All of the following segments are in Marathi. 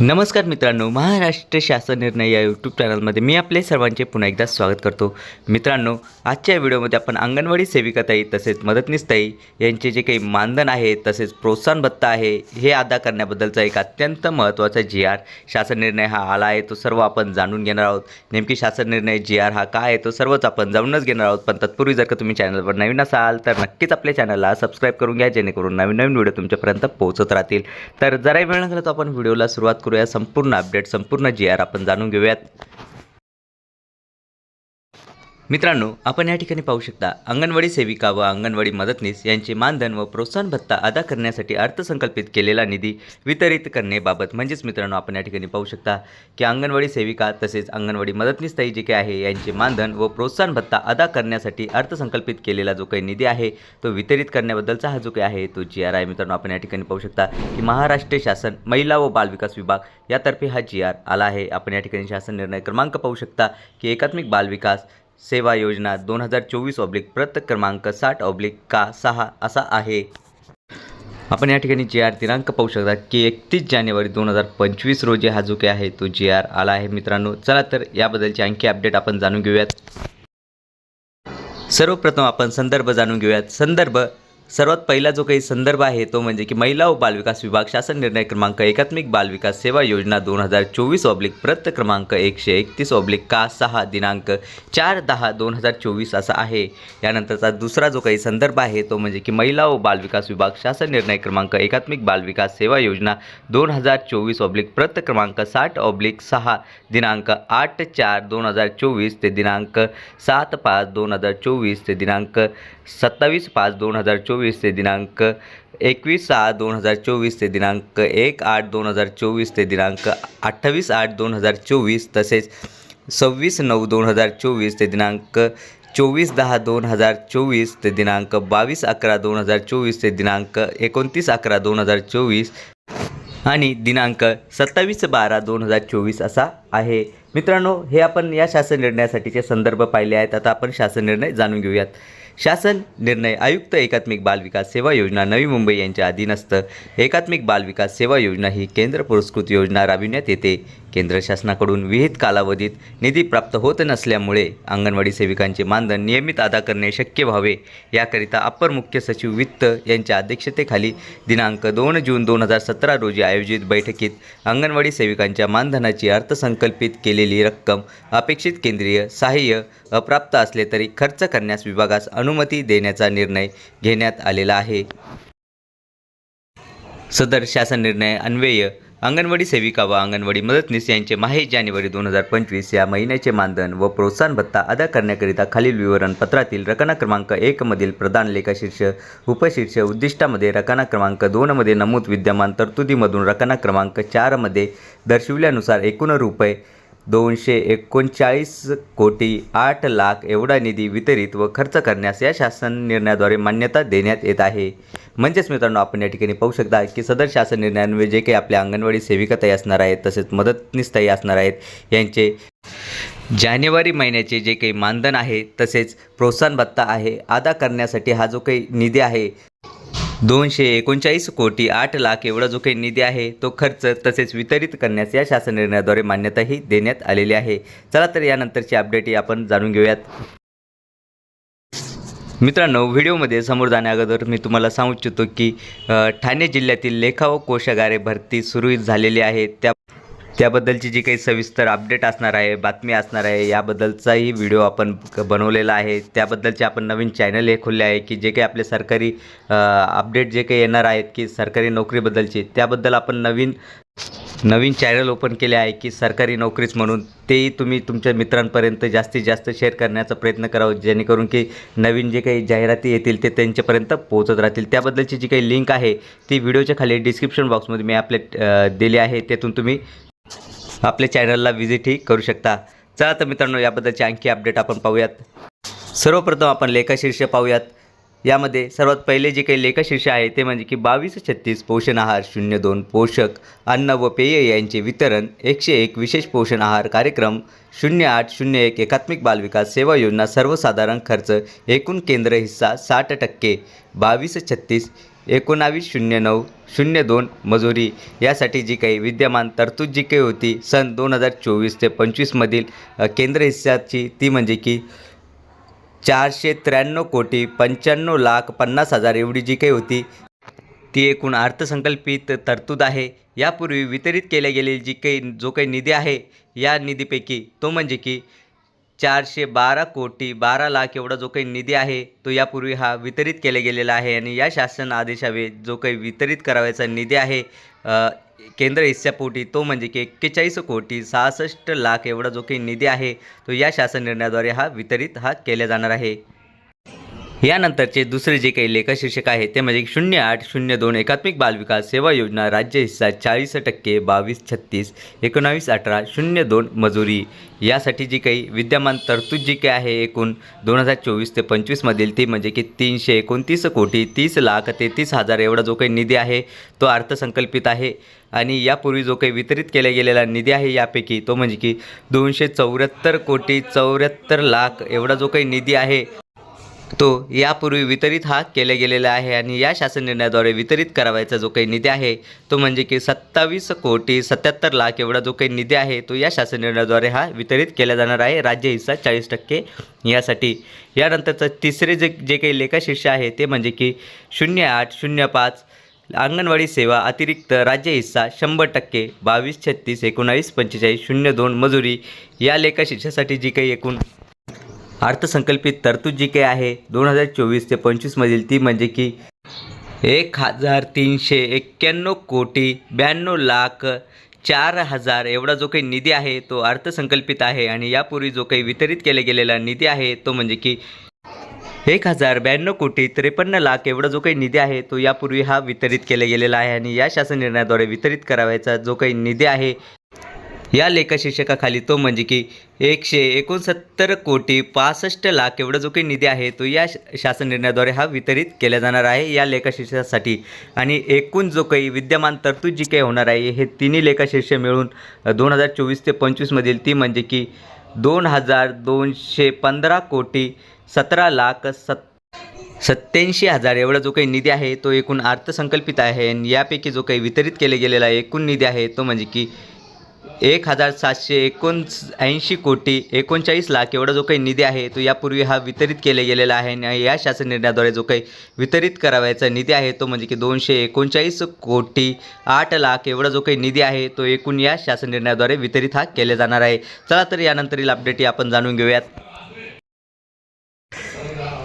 नमस्कार मित्रांनो महाराष्ट्र शासन निर्णय या यूट्यूब चॅनलमध्ये मी आपले सर्वांचे पुन्हा एकदा स्वागत करतो. मित्रांनो आजच्या व्हिडिओमध्ये आपण अंगणवाडी सेविकाताई तसेच मदतनीसताई यांचे जे काही मानधन आहे तसेच प्रोत्साहन भत्ता आहे हे अदा करण्याबद्दलचा एक अत्यंत महत्त्वाचा जी आर शासन निर्णय हा आला आहे तो सर्व आपण जाणून घेणार आहोत. नेमकी शासन निर्णय जी आर हा काय आहे तो सर्वच आपण जाणूनच घेणार आहोत. पण तत्पूर्वी जर का तुम्ही चॅनलवर नवीन असाल तर नक्कीच आपल्या चॅनलला सबस्क्राईब करून घ्या जेणेकरून नवीन नवीन व्हिडिओ तुमच्यापर्यंत पोहोचत राहतील. तर जराही वेळ नसला तर आपण व्हिडिओला सुरुवात करूया संपूर्ण अपडेट संपूर्ण जी आर आपण जाणून घेऊयात. मित्रांनो आपण या ठिकाणी पाहू शकता अंगणवाडी सेविका व अंगणवाडी मदतनीस यांचे मानधन व प्रोत्साहन भत्ता अदा करण्यासाठी अर्थसंकल्पित केलेला निधी वितरित करण्याबाबत. म्हणजेच मित्रांनो आपण या ठिकाणी पाहू शकता की अंगणवाडी सेविका तसेच अंगणवाडी मदतनीस ताई जे काही आहे यांचे मानधन व प्रोत्साहन भत्ता अदा करण्यासाठी अर्थसंकल्पित केलेला जो काही निधी आहे तो वितरित करण्याबद्दलचा हा जो काही आहे तो जी आर आहे. मित्रांनो आपण या ठिकाणी पाहू शकता की महाराष्ट्र शासन महिला व बालविकास विभाग यातर्फे हा जी आर आला आहे. आपण या ठिकाणी शासन निर्णय क्रमांक पाहू शकता की एकात्मिक बालविकास सेवा योजना दोन हजार चोवीस ऑब्लिक प्रत क्रमांक साठ ऑब्लिक का सहा असा आहे. आपण या ठिकाणी जी आर दिनांक पाहू शकता की एकतीस जानेवारी दोन हजार पंचवीस रोजी हा जो काही आहे तो जी आर आला आहे. मित्रांनो चला तर याबद्दलची आणखी अपडेट आपण जाणून घेऊयात. सर्वप्रथम आपण संदर्भ जाणून घेऊयात. संदर्भ सर्वात पहिला जो काही संदर्भ आहे तो म्हणजे की महिला व बालविकास विभाग शासन निर्णय क्रमांक एकात्मिक बालविकास सेवा योजना दोन हजार चोवीस ऑब्लिक प्रत क्रमांक एकशे एकतीस ऑब्लिक का सहा दिनांक चार दहा दोन हजार चोवीस असा आहे. यानंतरचा दुसरा जो काही संदर्भ आहे तो म्हणजे की महिला व बालविकास विभाग शासन निर्णय क्रमांक एकात्मिक बालविकास सेवा योजना दोन हजार चोवीस ऑब्लिक प्रत क्रमांक साठ ऑब्लिक सहा दिनांक आठ चार दोन हजार चोवीस ते दिनांक सात पाच दोन हजार चोवीस ते दिनांक सत्तावीस पाच दोन हजार चोवीस ते दिनांक एकवीस सहा दोन हजार चोवीस ते दिनांक एक आठ दोन हजार चोवीस ते दिनांक अठ्ठावीस आठ दोन हजार चोवीस तसेच सव्वीस नऊ दोन हजार चोवीस ते दिनांक चोवीस दहा दोन हजार चोवीस ते दिनांक बावीस अकरा दोन हजार चोवीस ते दिनांक एकोणतीस अकरा दोन हजार चोवीस आणि दिनांक सत्तावीस बारा दोन हजार चोवीस असा आहे. मित्रांनो हे आपण या शासन निर्णयासाठीचे संदर्भ पाहिले आहेत. आता आपण शासन निर्णय जाणून घेऊयात. शासन निर्णय आयुक्त एकात्मिक बालविकास सेवा योजना नवी मुंबई यांच्या अधीनस्थ एकात्मिक बालविकास सेवा योजना ही केंद्र पुरस्कृत योजना राबविण्यात येते. केंद्र शासनाकडून विहित कालावधीत निधी प्राप्त होत नसल्यामुळे अंगणवाडी सेविकांचे मानधन नियमित अदा करणे शक्य व्हावे. याकरिता अप्पर मुख्य सचिव वित्त यांच्या अध्यक्षतेखाली दिनांक दोन जून दोन हजार सतरा रोजी आयोजित बैठकीत अंगणवाडी सेविकांच्या मानधनाची अर्थसंकल्पित केलेली रक्कम अपेक्षित केंद्रीय सहाय्य अप्राप्त असले तरी खर्च करण्यास विभागास अनुमती देण्याचा निर्णय घेण्यात आलेला आहे. सदर शासन निर्णय अन्वये अंगणवाडी सेविका व अंगणवाडी मदतनीस यांचे माहे जानेवारी दोन हजार पंचवीस या महिन्याचे मानधन व प्रोत्साहन भत्ता अदा करण्याकरिता खालील विवरणपत्रातील रकाना क्रमांक एकमधील प्रदान लेखाशीर्ष उपशीर्ष उद्दिष्टामध्ये रकाना क्रमांक दोनमध्ये नमूद विद्यमान तरतुदीमधून रकाना क्रमांक चारमध्ये दर्शविल्यानुसार एकूण रुपये दोनशे एकोणचाळीस कोटी आठ लाख एवढा निधी वितरित व खर्च करण्यास या शासन निर्णयाद्वारे मान्यता देण्यात येत आहे. म्हणजेच मित्रांनो आपण या ठिकाणी पाहू शकता की सदर शासन निर्णयान्वये जे काही आपल्या अंगणवाडी सेविकाताई असणार आहेत तसेच मदतनीसताई असणार आहेत यांचे जानेवारी महिन्याचे जे काही मानधन आहे तसेच प्रोत्साहन भत्ता आहे अदा करण्यासाठी हा जो काही निधी आहे दोनशे एकोणचाळीस कोटी आठ लाख एवढा जो काही निधी आहे तो खर्च तसेच वितरित करण्यास या शासन निर्णयाद्वारे मान्यताही देण्यात आलेली आहे. चला तर यानंतरची अपडेटही आपण जाणून घेऊयात. मित्रांनो व्हिडिओमध्ये समोर जाण्याअगोदर मी तुम्हाला सांगू इच्छितो की ठाणे जिल्ह्यातील लेखा व कोशागारे भरती सुरू झालेली आहे. त्या त्याबद्दलची जी काही सविस्तर अपडेट असणार आहे बातमी असणार आहे याबद्दलचाही व्हिडिओ आपण बनवलेला आहे. त्याबद्दलचे आपण नवीन चॅनल हे खोलले आहे की जे काही आपले सरकारी अपडेट जे काही येणार आहेत की सरकारी नोकरीबद्दलचे त्याबद्दल आपण नवीन नवीन चॅनल ओपन केले आहे की सरकारी नोकरीच म्हणून. तेही तुम्ही तुमच्या मित्रांपर्यंत जास्तीत जास्त शेअर करण्याचा प्रयत्न करावा जेणेकरून की नवीन जे काही जाहिराती येतील ते त्यांच्यापर्यंत पोहोचत राहतील. त्याबद्दलची जी काही लिंक आहे ती व्हिडिओच्या खाली डिस्क्रिप्शन बॉक्समध्ये मी आपले दिली आहे. त्यातून तुम्ही आपल्या चॅनलला व्हिजिटही करू शकता. चला तर मित्रांनो याबद्दलची आणखी अपडेट आपण पाहूयात. सर्वप्रथम आपण लेखाशीर्ष पाहूयात. यामध्ये सर्वात पहिले जे काही लेखशीर्ष आहे ते म्हणजे की बावीस छत्तीस पोषण आहार शून्य दोन पोषक अन्न व पेय यांचे वितरण एकशे एक विशेष पोषण आहार कार्यक्रम शून्य आठ शून्य एक एकात्मिक बालविकास सेवा योजना सर्वसाधारण खर्च एकूण केंद्र हिस्सा साठ टक्के बावीस छत्तीस एकोणावीस शून्य नऊ शून्य दोन मजुरी यासाठी जी काही विद्यमान तरतूद जी काही होती सन दोन हजार चोवीस ते पंचवीसमधील केंद्र हिस्साची ती म्हणजे की चारशे त्र्याण्णव कोटी पंच्याण्णव लाख पन्नास हजार एवढी जी काही होती ती एकूण अर्थसंकल्पित तरतूद आहे. यापूर्वी वितरित केल्या गेलेली जी काही जो काही निधी आहे या निधीपैकी तो म्हणजे की चारशे बारा कोटी बारा लाख एवढा जो काही निधी आहे तो यापूर्वी हा वितरित केला गेलेला आहे. आणि या शासन आदेशावे जो काही वितरित करावायचा निधी आहे केंद्र हिस्सापोटी तो म्हणजे की एक्केचाळीस कोटी सहासष्ट लाख एवढा जो काही निधी आहे तो या शासन निर्णयाद्वारे हा वितरित हा केला जाणार आहे. यानंतरचे दुसरे जे काही लेखशीर्षक आहे ते म्हणजे शून्य आठ शून्य दोन एकात्मिक बालविकास सेवा योजना राज्य हिस्सा चाळीस टक्के बावीस छत्तीस एकोणावीस अठरा शून्य दोन मजुरी. यासाठी जी काही विद्यमान तरतूद जी काही आहे एकूण दोन हजार चोवीस ते पंचवीसमधील ती म्हणजे की तीनशे एकोणतीस कोटी तीस लाख तेहतीस हजार एवढा जो काही निधी आहे तो अर्थसंकल्पित आहे. आणि यापूर्वी जो काही वितरित केला गेलेला निधी आहे यापैकी तो म्हणजे की दोनशे चौऱ्याहत्तर कोटी चौऱ्याहत्तर लाख एवढा जो काही निधी आहे तो यापूर्वी वितरित हा केला गेलेला आहे आणि या शासन निर्णयाद्वारे वितरित करावायचा जो काही निधी आहे तो म्हणजे की सत्तावीस कोटी सत्याहत्तर लाख एवढा जो काही निधी आहे तो या शासन निर्णयाद्वारे हा वितरित केला जाणार आहे. राज्य हिस्सा चाळीस टक्के यासाठी. यानंतरचं तिसरे जे जे काही लेखाशीर्ष आहे ते म्हणजे की शून्य आठ शून्य पाच अंगणवाडी सेवा अतिरिक्त राज्य हिस्सा शंभर टक्के बावीस छत्तीस एकोणावीस पंचेचाळीस शून्य दोन मजुरी या लेखाशीर्षासाठी जी काही एकूण अर्थसंकल्पित तरतूद जी काही आहे दोन हजार चोवीस ते पंचवीसमधील ती म्हणजे की एक हजार तीनशे एक्क्याण्णव कोटी ब्याण्णव लाख चार हजार एवढा जो काही निधी आहे तो अर्थसंकल्पित आहे आणि यापूर्वी जो काही वितरित केला गेलेला निधी आहे तो म्हणजे की एक हजार ब्याण्णव कोटी त्रेपन्न लाख एवढा जो काही निधी आहे तो यापूर्वी हा वितरित केला गेलेला आहे आणि या शासन निर्णयाद्वारे वितरित करावायचा जो काही निधी आहे या लेखशीर्षकाखाली तो म्हणजे की एकशे एकोणसत्तर कोटी पासष्ट लाख एवढा जो काही निधी आहे तो या श- शासन निर्णयाद्वारे हा वितरित केला जाणार आहे या लेखशीर्षकासाठी आणि एकूण जो काही विद्यमान तरतूद जी काही होणार आहे हे तिन्ही लेखशीर्ष मिळून दोन हजार चोवीस ते पंचवीसमधील ती म्हणजे की दोन हजार दोनशे पंधरा कोटी सतरा लाख सत् सत्याऐंशी हजार एवढा जो काही निधी आहे तो एकूण अर्थसंकल्पित आहे. आणि यापैकी जो काही वितरित केले गेलेला एकूण निधी आहे तो म्हणजे की एक हजार सातशे एकोण ऐंशी कोटी एकोणचाळीस लाख एवढा जो काही निधी आहे तो यापूर्वी हा वितरित केला गेलेला आहे आणि या शासन निर्णयाद्वारे जो काही वितरित करावायचा निधी आहे तो म्हणजे की दोनशे एकोणचाळीस कोटी आठ लाख एवढा जो काही निधी आहे तो एकूण या शासन निर्णयाद्वारे वितरित हा केला जाणार आहे. चला तर यानंतरील अपडेट आपण जाणून घेऊयात.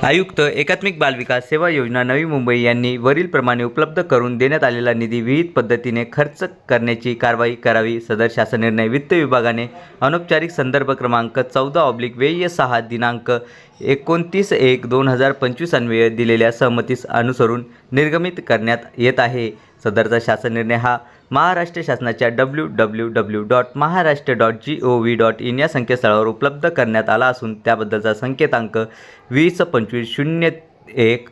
आयुक्त एकात्मिक बालविकास सेवा योजना नवी मुंबई यांनी वरीलप्रमाणे उपलब्ध करून देण्यात आलेला निधी विविध पद्धतीने खर्च करण्याची कारवाई करावी सदर शासन निर्णय वित्त विभागाने अनौपचारिक संदर्भ क्रमांक चौदा ऑब्लिक वेय सहा दिनांक एकोणतीस एक दोन हजार पंचवीस अन्वये दिलेल्या सहमतीस अनुसरून निर्गमित करण्यात येत आहे. सदरचा शासन निर्णय हा महाराष्ट्र शासनाच्या W W W dot Maharashtra dot G O V dot in या संकेतस्थळावर उपलब्ध करण्यात आला असून त्याबद्दलचा संकेतांक वीस पंचवीस शून्य एक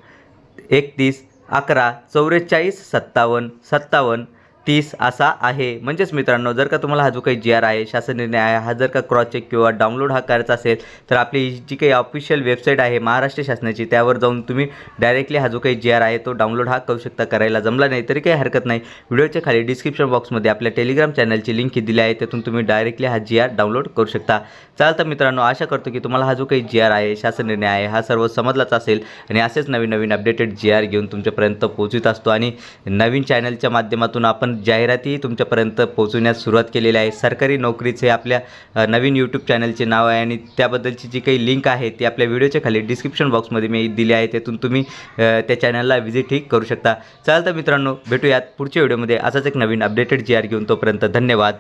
एकतीस अकरा चौवेचाळीस सत्तावन्न सत्तावन्न तीस असा आहे. म्हणजेच मित्रांनो जर का तुम्हाला हा जो काही जी आर आहे शासन निर्णय आहे हा जर का क्रॉस चेक किंवा डाउनलोड हा करायचा असेल तर आपली जी काही ऑफिशियल वेबसाईट आहे महाराष्ट्र शासनाची त्यावर जाऊन तुम्ही डायरेक्टली हा जो काही जी आर आहे तो डाउनलोड हा करू शकता करायला जमला नाही तरी काही हरकत नाही. व्हिडिओच्या खाली डिस्क्रिप्शन बॉक्समध्ये आपल्या टेलिग्राम चॅनलची लिंक दिली आहे त्यातून तुम्ही डायरेक्टली हा जी आर डाउनलोड करू शकता. चालतं मित्रांनो आशा करतो की तुम्हाला हा जो काही जी आर आहे शासन निर्णय आहे हा सर्व समजलाच असेल आणि असेच नवीन नवीन अपडेटेड जी आर घेऊन तुमच्यापर्यंत पोहोचत असतो. आणि नवीन चॅनलच्या माध्यमातून आपण जाहिराती तुमच्यापर्यंत पोहोचवण्यास सुरुवात केलेली आहे. सरकारी नोकरीचे आपल्या नवीन यूट्यूब चॅनलचे नाव आहे आणि त्याबद्दलची जी काही लिंक आहे ती आपल्या व्हिडिओच्या खाली डिस्क्रिप्शन बॉक्समध्ये मी दिली आहे. त्यातून तुम्ही त्या चॅनलला व्हिजिटही करू शकता. चालतं मित्रांनो भेटूयात पुढच्या व्हिडिओमध्ये असाच एक नवीन अपडेटेड जी आर घेऊन तोपर्यंत धन्यवाद.